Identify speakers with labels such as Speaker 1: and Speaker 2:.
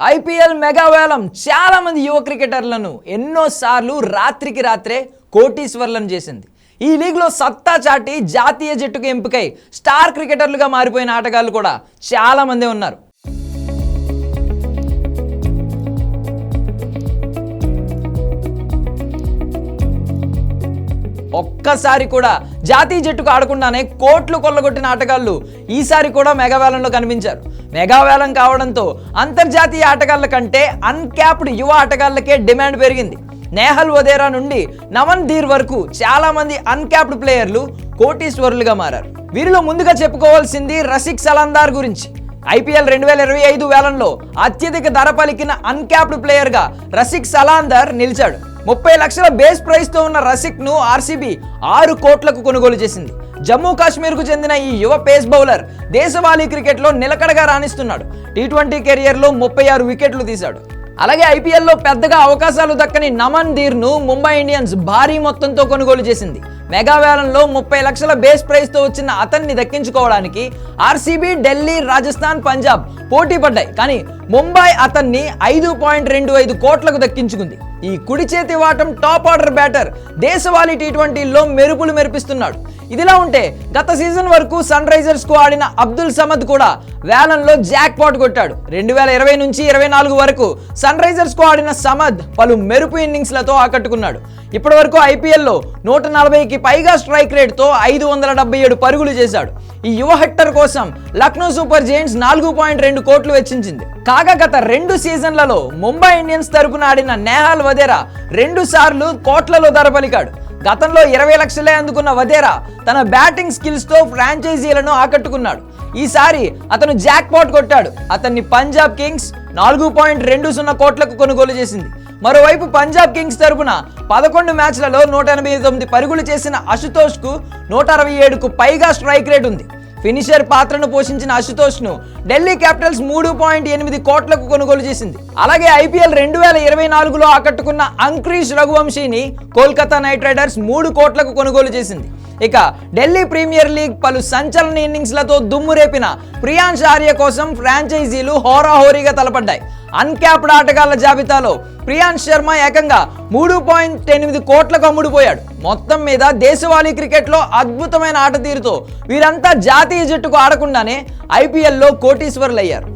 Speaker 1: IPL మెగావేలం చాలా మంది యువ క్రికెటర్లను ఎన్నోసార్లు రాత్రికి రాత్రే కోటీశ్వర్లను చేసింది. ఈ లీగ్లో సత్తా చాటి జాతీయ జట్టుకు ఎంపికై స్టార్ క్రికెటర్లుగా మారిపోయిన ఆటగాళ్ళు కూడా చాలా మందే ఉన్నారు. ఒక్కసారి కూడా జాతీయ జట్టుకు ఆడకుండానే కోట్లు కొల్లగొట్టిన ఆటగాళ్ళు ఈసారి కూడా మెగావేలంలో కనిపించారు. మెగావేలం కావడంతో అంతర్జాతీయ ఆటగాళ్ళ కంటే అన్క్యాప్డ్ యువ ఆటగాళ్ళకే డిమాండ్ పెరిగింది. నేహల్ వదేరా నుండి నవన్ ధీర్ వరకు చాలా మంది అన్క్యాప్డ్ ప్లేయర్లు కోటీశ్వరులుగా మారారు. వీరిలో ముందుగా చెప్పుకోవాల్సింది రసిక్ సలాందార్ గురించి. ఐపీఎల్ రెండు వేల ఇరవై ఐదు వేలంలో అత్యధిక ధర పలికిన అన్క్యాప్డ్ ప్లేయర్గా రసిక్ సలాందర్ నిలిచాడు. ముప్పై లక్షల బేస్ ప్రైస్తో ఉన్న రసిక్ను ఆర్సీబీ ఆరు కోట్లకు కొనుగోలు చేసింది. జమ్మూ కాశ్మీర్కు చెందిన ఈ యువ పేస్ బౌలర్ దేశవాళీ క్రికెట్లో నిలకడగా రాణిస్తున్నాడు. టీ ట్వంటీ కెరియర్లో ముప్పై ఆరు వికెట్లు తీశాడు. అలాగే ఐపీఎల్లో పెద్దగా అవకాశాలు దక్కని నమన్ దీర్ను ముంబై ఇండియన్స్ భారీ మొత్తంతో కొనుగోలు చేసింది. మెగా వేలంలో ముప్పై లక్షల బేస్ ప్రైస్తో వచ్చిన అతన్ని దక్కించుకోవడానికి ఆర్సీబీ ఢిల్లీ రాజస్థాన్ పంజాబ్ పోటీ పడ్డాయి. కానీ ముంబై అతన్ని ఐదు పాయింట్ రెండు ఐదు కోట్లకు దక్కించుకుంది. ఈ కుడి చేతి వాటం టాప్ ఆర్డర్ బ్యాటర్ దేశవాళీ టీ ట్వంటీలో మెరుపులు మెరిపిస్తున్నాడు. ఇదిలా ఉంటే గత సీజన్ వరకు సన్ రైజర్స్కు ఆడిన అబ్దుల్ సమద్ కూడా వేలంలో జాక్ పాట్ కొట్టాడు. రెండు వేల ఇరవై నుంచి ఇరవై నాలుగు వరకు సన్ రైజర్స్కు ఆడిన సమద్ పలు మెరుపు ఇన్నింగ్స్లతో ఆకట్టుకున్నాడు. ఇప్పటి వరకు ఐపీఎల్లో నూట నలభైకి పైగా స్ట్రైక్ రేట్తో ఐదు వందల డెబ్బై ఏడు పరుగులు చేశాడు. ఈ యువ హెట్టర్ కోసం లక్నో సూపర్ జైంట్స్ నాలుగు పాయింట్ రెండు కోట్లు వెచ్చించింది. కాగా గత రెండు సీజన్లలో ముంబై ఇండియన్స్ తరపున ఆడిన నేహాల్ వదేరా రెండు సార్లు కోట్లలో ధర పలికాడు. గతంలో ఇరవై లక్షలే అందుకున్న వదేరా తన బ్యాటింగ్ స్కిల్స్తో ఫ్రాంచైజీలను ఆకట్టుకున్నాడు. ఈసారి అతను జాక్ పాట్ కొట్టాడు. అతన్ని పంజాబ్ కింగ్స్ నాలుగు పాయింట్ రెండు సున్నా కోట్లకు కొనుగోలు చేసింది. మరోవైపు పంజాబ్ కింగ్స్ తరపున పదకొండు మ్యాచ్లలో నూట ఎనభై తొమ్మిది పరుగులు చేసిన అశుతోష్కు నూట అరవై ఏడుకు పైగా స్ట్రైక్ రేట్ ఉంది. ఫినిషర్ పాత్రను పోషించిన అశుతోష్ను ఢిల్లీ క్యాపిటల్స్ మూడు పాయింట్ ఎనిమిది కోట్లకు కొనుగోలు చేసింది. అలాగే ఐపీఎల్ రెండు వేల ఇరవై నాలుగులో ఆకట్టుకున్న అంక్రీష్ రఘువంశీని కోల్కతా నైట్ రైడర్స్ మూడు కోట్లకు కొనుగోలు చేసింది. ఇక ఢిల్లీ ప్రీమియర్ లీగ్ పలు సంచలన ఇన్నింగ్స్లతో దుమ్ము రేపిన ప్రియాంశ్ ఆర్య కోసం ఫ్రాంచైజీలు హోరాహోరీగా తలపడ్డాయి. అన్క్యాప్డ్ ఆటగాళ్ళ జాబితాలో ప్రియాంశ్ శర్మ ఏకంగా మూడు పాయింట్ ఎనిమిది కోట్లకు అమ్ముడుపోయాడు. మొత్తం మీద దేశవాళీ క్రికెట్లో అద్భుతమైన ఆట తీరుతో వీరంతా జాతీయ జట్టుకు ఆడకుండానే ఐపీఎల్లో కోటీశ్వరులయ్యారు.